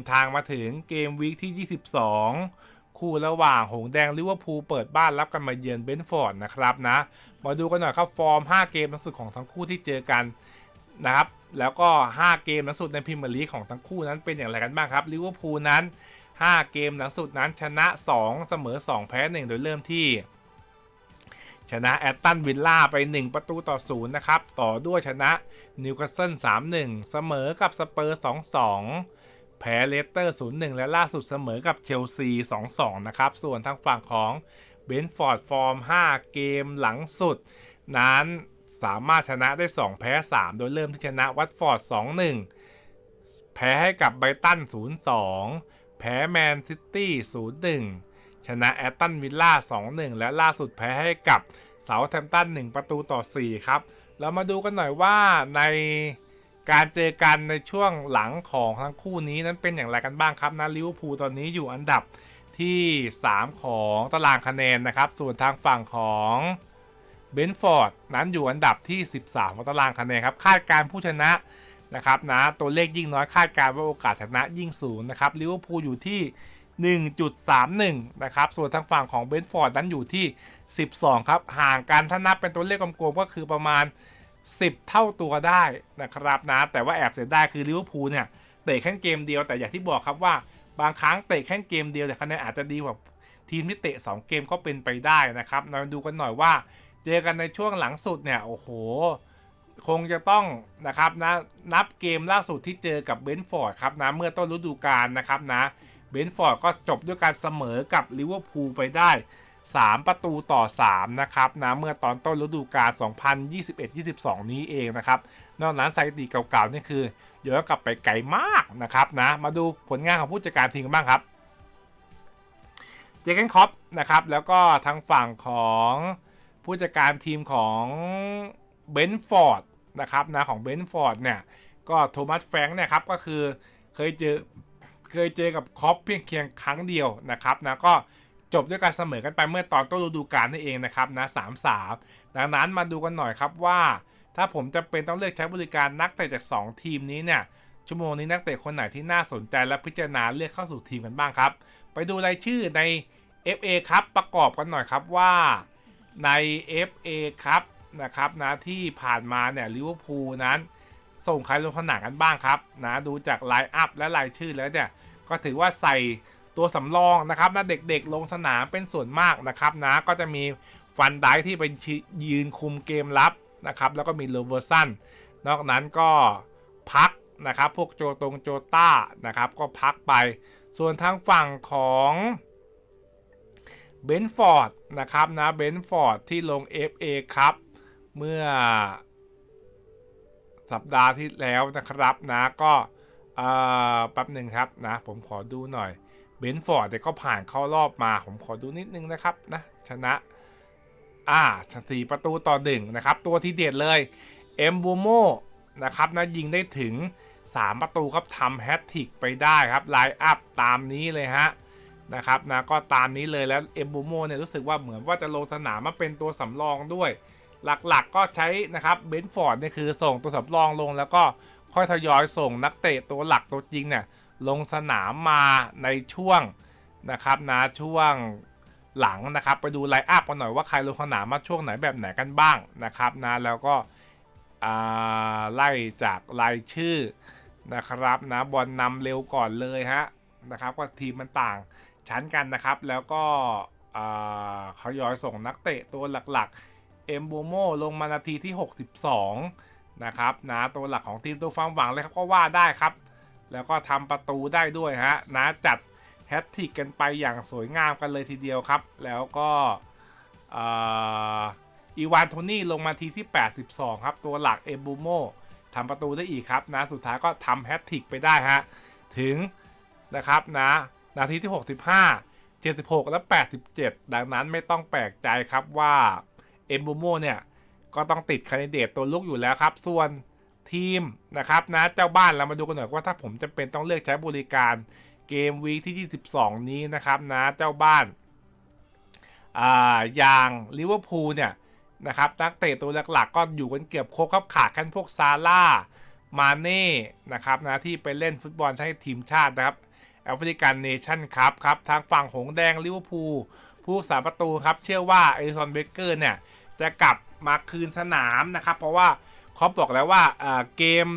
นทางมาถึงเกมวีคที่ 22 คู่ระหว่างหงแดงลิเวอร์พูลเปิดบ้านรับกันมาเยือนเบนฟอร์ดนะครับนะ มาดูกันหน่อยครับฟอร์ม 5 เกมล่าสุดของทั้งคู่ที่เจอกันนะครับ แล้วก็ 5 เกมล่าสุดในพรีเมียร์ลีกของทั้งคู่นั้นเป็นอย่างไรกันบ้างครับลิเวอร์พูลนั้น 5 เกมหลังสุดนั้นชนะ 2 เสมอ 2 แพ้ 1 โดยเริ่มที่ชนะแอตตันวิลล่าไป 1 ประตูต่อ0นะครับ ต่อด้วยชนะนิวคาสเซิล3-1 เสมอกับสเปอร์ 2-2 แพ้เลสเตอร์ 0-1 และล่าสุดเสมอกับเชลซี 2-2 นะครับ ส่วนทางฝั่งของเบนฟอร์ดฟอร์ม 5 เกมหลังสุด นั้นสามารถชนะได้ 2 แพ้ 3 โดยเริ่มที่ชนะวัตฟอร์ด 2-1 แพ้ให้กับไบรตัน 0-2 แพ้แมนซิตี้ 0-1 ชนะแอตตันวิลล่า 2-1 และล่าสุดแพ้ให้กับเสาแทมตัน 1 ประตูต่อ 4 ครับ เรามาดูกันหน่อยว่าใน การเจอกันในช่วงหลังของทั้งคู่นี้นั้นเป็นอย่างไรกันบ้างครับนะลิเวอร์พูลตอนนี้อยู่อันดับที่ 3 ของตารางคะแนนนะครับ ส่วนทางฝั่งของเบนฟอร์ดนั้นอยู่อันดับที่ 13 ของตารางคะแนนครับ คาดการผู้ชนะนะครับนะตัวเลขยิ่งน้อยคาดการว่าโอกาสชนะยิ่งสูงนะครับลิเวอร์พูลอยู่ที่ 1.31 นะครับ ส่วนทางฝั่งของเบนฟอร์ดนั้นอยู่ที่ 12 ครับ ห่างกันถ้านับเป็นตัวเลขกลมๆก็คือประมาณ 10 เท่าตัวได้นะครับนะ แต่ว่าแอบเสียดายคือลิเวอร์พูลเนี่ยเตะแค่เกมเดียวแต่อย่างที่บอกครับว่า บางครั้งเตะแค่เกมเดียวแต่คะแนนอาจจะดีกว่าทีมที่เตะ 2 เกมก็เป็นไปได้นะครับเราดูกันหน่อยว่าเจอกันในช่วงหลังสุดเนี่ย โอ้โห คงจะต้องนะครับนะนับเกมล่าสุดที่เจอกับเบนฟอร์ดครับนะเมื่อต้นฤดูกาลนะครับนะเบนฟอร์ดก็จบด้วยการเสมอกับลิเวอร์พูลไปได้ 3 ประตูต่อ 3 นะครับนะเมื่อตอนต้นฤดูกาล 2021-22 นี้เองนะครับ นอกนั้นสถิติเก่าๆนี่คือย้อนกลับไปไกลมากนะครับนะ มาดูผลงานของผู้จัดการทีมกันบ้างครับเจเกนคอปนะครับแล้วก็ทางฝั่งของผู้จัดการทีมของเบนฟอร์ดนะครับนะของเบนฟอร์ดเนี่ยก็โทมัสแฟงค์เนี่ยครับก็คือเคยเจอเคยเจอกับคอปเพียงเคียงครั้งเดียวนะครับนะก็ จบด้วยการเสมอกันไปเมื่อตอนต้นฤดูกาลนี่เองนะครับนะสามสามดังนั้นมาดูกันหน่อยครับว่า ถ้าผมจะเป็นต้องเลือกใช้บริการนักเตะจาก 2 ทีมนี้เนี่ยชั่วโมงนี้นักเตะคนไหนที่น่าสนใจและพิจารณาเลือกเข้าสู่ทีมกันบ้างครับ ไปดูรายชื่อใน FA ครับประกอบกันหน่อยครับว่าใน FA ครับนะครับนะที่ผ่านมาเนี่ยลิเวอร์พูลนั้น ส่งใครลงสนามกันบ้างครับนะดูจากไลน์อัพและรายชื่อแล้วเนี่ยก็ถือว่าใส่ ตัวสำรองนะครับนะเด็กๆ ลงสนามเป็นส่วนมากนะครับนะก็จะมีฟันไดที่ไปยืนคุมเกมรับนะครับแล้วก็มีโรเบอร์สันนอกนั้นก็พักนะครับ พวกโจตรงโจต้านะครับ ก็พักไป ส่วนทางฝั่งของเบนฟอร์ดนะครับนะเบนฟอร์ดที่ลง FA ครับ เมื่อสัปดาห์ที่แล้วนะครับนะก็แป๊บหนึ่งครับนะผมขอดูหน่อย เบนฟอร์ดเด็กก็ผ่านเข้ารอบมาผมขอดูนิดนึงนะครับนะชนะอ่าสี่ประตูต่อหนึ่งนะครับ ตัวที่เด็ดเลยเอ็มบูโมนะครับนะยิงได้ถึง 3 ประตูครับทำแฮตติกไปได้ครับไลน์อัพตามนี้เลยฮะนะครับนะก็ตามนี้เลยแล้วเอ็มบูโมเนี่ยรู้สึกว่าเหมือนว่าจะลงสนามมาเป็นตัวสำรองด้วย หลักๆก็ใช้นะครับเบนฟอร์ดเนี่ยคือส่งตัวสำรองลงแล้วก็ค่อยทยอยส่งนักเตะตัวหลักตัวจริงเนี่ย ลงสนามมาในช่วงนะครับนะช่วงหลังนะครับ ไปดูไลน์อัพกันหน่อยว่าใครลงสนามมาช่วงไหนแบบไหนกันบ้างนะครับนะแล้วก็ไล่จากรายชื่อนะครับนะบอลนำเร็วก่อนเลยฮะนะครับก็ทีมมันต่างชั้นกันนะครับ แล้วก็เขายอยส่งนักเตะตัวหลักๆ เอ็มโบโมลงมานาทีที่ 62 นะครับนะตัวหลักของทีมตัวความหวังเลยครับก็ว่าได้ครับ แล้วก็ทำประตูได้ด้วยฮะนะจัดแฮตติกกันไปอย่างสวยงามกันเลยทีเดียวครับ แล้วก็อีวานโทนี่ลงมาทีที่ 82 ครับ ตัวหลักเอบูโมทำประตูได้อีกครับนะสุดท้ายก็ทำแฮตติกไปได้ฮะ ถึงนะครับนะ นาทีที่ 65 76 และ 87 ดังนั้นไม่ต้องแปลกใจครับว่าเอมบูโมเนี่ย ก็ต้องติดคันดิเดตตัวลุกอยู่แล้วครับ ส่วน ทีมนะครับนะเจ้าบ้านเรามาดูกันหน่อยว่าถ้าผมจะเป็นต้องเลือกใช้บริการเกมวีคที่ 22 นี้นะครับนะเจ้าบ้านอ่าอย่างลิเวอร์พูลเนี่ยนะครับนักเตะตัวหลักๆ ก็อยู่กันเกือบครบครับขาดกันพวกซาร่ามาเน่นะครับนะที่ไปเล่นฟุตบอลให้ทีมชาตินะครับแอฟริกันเนชั่นคัพครับทางฝั่งหงแดงลิเวอร์พูลผู้รักษาประตูครับ เชื่อว่าเอริซอนเบเกอร์เนี่ย จะกลับมาคืนสนามนะครับ เพราะว่า เขาบอกแล้วว่าเกม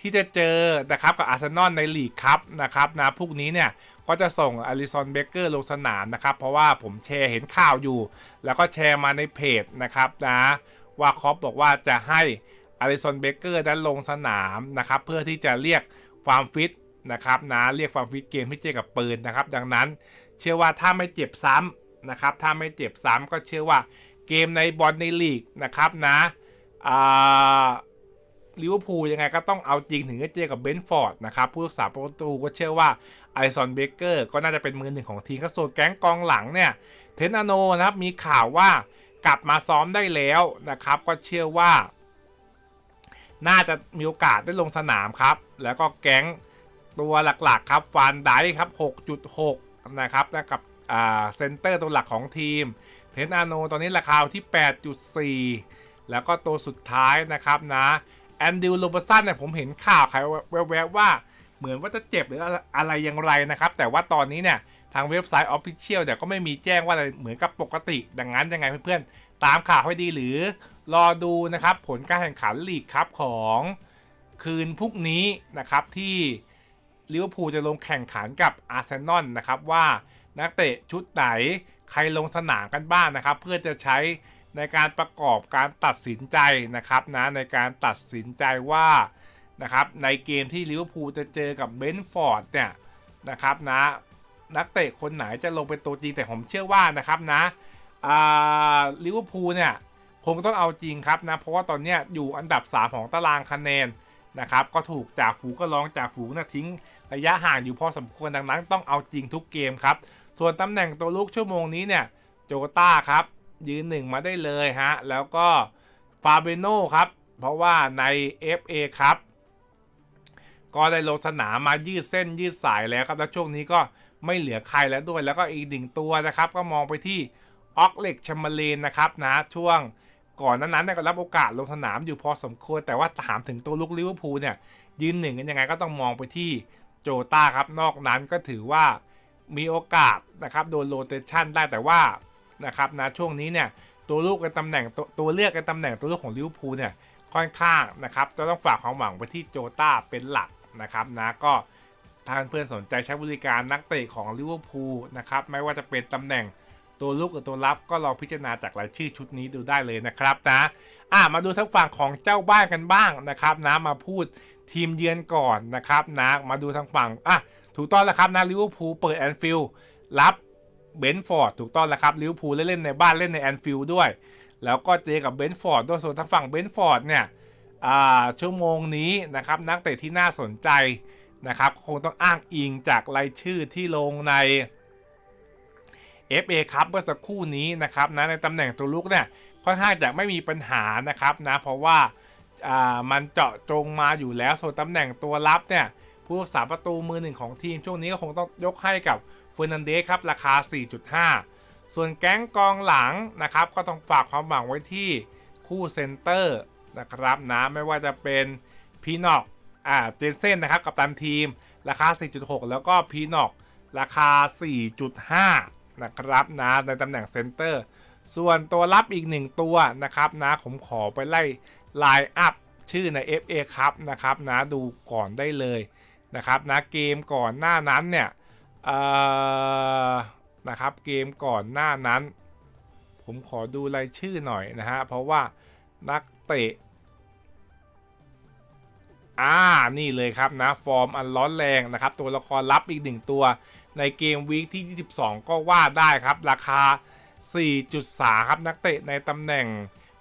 ที่จะเจอนะครับกับอาร์เซนอลในลีกครับนะครับนะพวกนี้เนี่ยก็จะส่งอลิซอนเบเกอร์ลงสนามนะครับ เพราะว่าผมแชร์เห็นข่าวอยู่ แล้วก็แชร์มาในเพจนะครับนะว่าคอปบอกว่าจะให้อลิซอนเบเกอร์นั้นลงสนามนะครับเพื่อที่จะเรียกความฟิตนะครับนะเรียกความฟิตเกมที่เจอกับปืนนะครับ ดังนั้นเชื่อว่าถ้าไม่เจ็บซ้ำนะครับถ้าไม่เจ็บซ้ำก็เชื่อว่าเกมในบอลในลีกนะครับนะ อ่าลิเวอร์พูลยังไงก็ต้องเอาจริงถึงจะเจอกับเบนฟอร์ดนะครับ ผู้รักษาประตูก็เชื่อว่าไอซอนเบเกอร์ก็น่าจะเป็นมือหนึ่งของทีมครับส่วนแก๊งกองหลังเนี่ย เทนอาโนนะครับมีข่าวว่ากลับมาซ้อมได้แล้วนะครับ ก็เชื่อว่า น่าจะมีโอกาสได้ลงสนามครับ แล้วก็แก๊งตัวหลักๆครับฟานไดครับ 6.6 นะครับนะกับเซนเตอร์ตัวหลักของทีม เทนอาโนตอนนี้ราคาที่ 8.4 แล้วก็ตัวสุดท้ายนะครับนะแอนดิวโรบสันเนี่ยผมเห็นข่าวใครแวบๆว่าเหมือนว่าจะเจ็บหรืออะไรอย่างไรนะครับ แต่ว่าตอนนี้เนี่ยทางเว็บไซต์ Official เนี่ยก็ไม่มีแจ้งว่าอะไรเหมือนกับปกติ ดังนั้นยังไงเพื่อนๆ ตามข่าวให้ดีหรือรอดูนะครับ ผลการแข่งขันลีกครับของคืนพรุ่งนี้นะครับที่ลิเวอร์พูลจะลงแข่งขันกับอาร์เซนอลนะครับว่านักเตะชุดไหนใครลงสนามกันบ้างนะครับ เพื่อจะใช้ ในการประกอบการตัดสินใจนะครับนะในการตัดสินใจว่านะครับในเกมที่ลิเวอร์พูลจะเจอกับเบนฟอร์ดเนี่ยนะครับนะนักเตะคนไหนจะลงเป็นตัวจริงแต่ผมเชื่อว่านะครับนะอ่าลิเวอร์พูลเนี่ยคงต้องเอาจริงครับนะเพราะว่าตอนนี้อยู่อันดับ 3 ของตารางคะแนนนะครับก็ถูกจากฝูก็ร้องจากฝูนะทิ้งระยะห่างอยู่พอสมควรดังนั้นต้องเอาจริงทุกเกมครับส่วนตำแหน่งตัวลูกชั่วโมงนี้เนี่ยโจต้าครับ ยืนหนึ่งมาได้เลยฮะ แล้วก็ฟาเบโน่ครับ เพราะว่าใน FA ครับ ก็ได้ลงสนามมายืดเส้นยืดสายแล้วครับ แล้วช่วงนี้ก็ไม่เหลือใครแล้วด้วย แล้วก็อีกหนึ่งตัวนะครับ ก็มองไปที่ออกเล็กชมเบเลนนะครับนะช่วงก่อนนั้นๆก็รับโอกาสลงสนามอยู่พอสมควร แต่ว่าถามถึงตัวลุกลิเวอร์พูลเนี่ย ยืนหนึ่งกันยังไงก็ต้องมองไปที่โจต้าครับ นอกนั้นก็ถือว่ามีโอกาสนะครับ โดนโรเตชันได้แต่ว่า นะครับนะช่วงนี้เนี่ยตัวลูกกันตำแหน่งตัวตัวเลือกกันตำแหน่งตัวลูกของลิเวอร์พูลเนี่ยค่อนข้างนะครับจะต้องฝากความหวังไปที่โจต้าเป็นหลักนะครับนะก็ถ้าเพื่อนสนใจใช้บริการนักเตะของลิเวอร์พูลนะครับไม่ว่าจะเป็นตำแหน่งตัวลูกกับตัวรับก็ลองพิจารณาจากรายชื่อชุดนี้ดูได้เลยนะครับนะอะมาดูทั้งฝั่งของเจ้าบ้านกันบ้างนะครับนะมาพูดทีมเยือนก่อนนะครับนะมาดูทางฝั่งอะถูกต้องแล้วครับนะลิเวอร์พูลเปิดแอนฟิลด์รับ เบนฟอร์ดถูกต้องแล้วครับลิเวอร์พูลเล่นในบ้านเล่นในแอนฟิลด์ด้วย แล้วก็เจอกับเบนฟอร์ดด้วยส่วนทางฝั่งเบนฟอร์ดเนี่ยชั่วโมงนี้นะครับนักเตะที่น่าสนใจนะครับคงต้องอ้างอิงจากรายชื่อที่ลงใน FA ครับเมื่อสักครู่นี้นะครับนะในตำแหน่งตัวลุกเนี่ยค่อนข้างจะไม่มีปัญหานะครับนะเพราะว่ามันเจาะจงมาอยู่แล้วส่วนตำแหน่งตัวรับเนี่ยผู้รักษาประตูมือหนึ่งของทีมช่วงนี้ก็คงต้องยกให้กับ ฟอร์นันเดสครับราคา 4.5 ส่วนแก๊งกองหลังนะครับก็ต้องฝากความหวังไว้ที่คู่เซนเตอร์นะครับนะไม่ว่าจะเป็นพีนอกอ่าเจนเซนนะครับกับตันทีมราคา 4.6 แล้วก็พีนอกราคา 4.5 นะครับนะในตำแหน่งเซนเตอร์ ส่วนตัวรับอีกหนึ่งตัวนะครับนะผมขอไปไล่ไลน์อัพชื่อใน FA ครับนะครับนะดูก่อนได้เลยนะครับนะเกมก่อนหน้านั้นเนี่ย นะครับเกมก่อนหน้านั้น ผมขอดูรายชื่อหน่อยนะฮะ เพราะว่านักเตะอ่า นี่เลยครับนะ ฟอร์มอันร้อนแรงนะครับ ตัวละครลับอีกหนึ่งตัว ในเกมวีคที่ 22 ก็ว่าได้ครับ ราคา 4.3 ครับ นักเตะในตำแหน่ง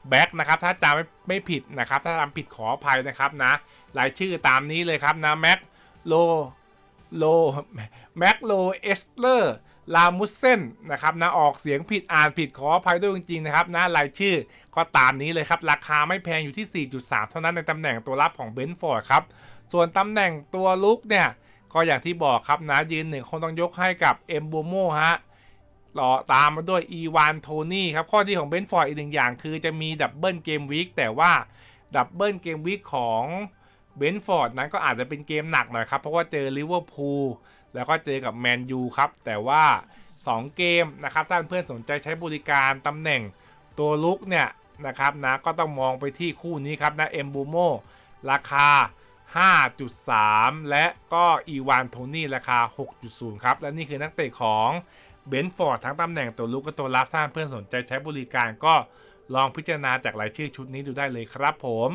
แบ็กนะครับ ถ้าจำไม่ไม่ผิดนะครับ ถ้าจำผิดขออภัยนะครับนะ รายชื่อตามนี้เลยครับนะ แม็กโล โลแม็กโลเอสเลอร์ลามุสเซนนะครับนะออกเสียงผิดอ่านผิดขออภัยด้วยจริงๆนะครับนะรายชื่อก็ตามนี้เลยครับ ราคาไม่แพงอยู่ที่ 4.3 เท่านั้นในตำแหน่งตัวรับของเบนฟอร์ดครับ ส่วนตำแหน่งตัวลุกเนี่ย ก็อย่างที่บอกครับนะยืนหนึ่งคงต้องยกให้กับเอมโบโมฮะต่อตามมาด้วยอีวานโทนี่ครับ ข้อดีของเบนฟอร์ดอีกหนึ่งอย่างคือจะมีดับเบิลเกมวีคแต่ว่าดับเบิลเกมวีคของ เบนฟอร์ดนั้นก็อาจจะเป็นเกมหนักหน่อยครับ เพราะว่าเจอลิเวอร์พูลแล้วก็เจอกับแมนยูครับ แต่ว่า 2 เกมนะครับถ้าเพื่อนสนใจใช้บริการตำแหน่งตัวลุกเนี่ยนะครับนะก็ต้องมองไปที่คู่นี้ครับนะเอมบูโมราคา 5.3 และก็อีวานโทนี่ราคา 6.0 ครับ และนี่คือนักเตะของเบนฟอร์ดทั้งตำแหน่งตัวลุกกับตัวรับถ้าเพื่อนสนใจใช้บริการก็ ลองพิจารณาจากรายชื่อชุดนี้ดูได้เลยครับผม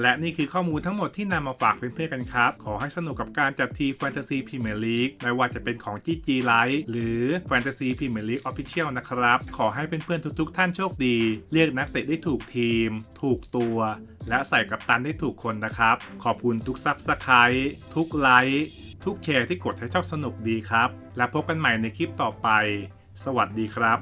และนี่คือข้อมูลทั้งหมดที่นำมาฝากเพื่อนๆกันครับ ขอให้สนุกกับการจัดทีแฟนตาซีพรีเมียร์ลีกไม่ว่าจะเป็นของ GG Live หรือแฟนตาซีพรีเมียร์ลีกออฟฟิเชียลนะครับ ขอให้เพื่อนๆทุกๆ ท่านโชคดีเรียกนักเตะได้ถูกทีม ถูกตัว และใส่กับตันได้ถูกคนนะครับ ขอบคุณทุกซับสไครต์ทุกไลค์ทุกแชร์ที่กดให้ชอบสนุกดีครับ และพบกันใหม่ในคลิปต่อไป สวัสดีครับ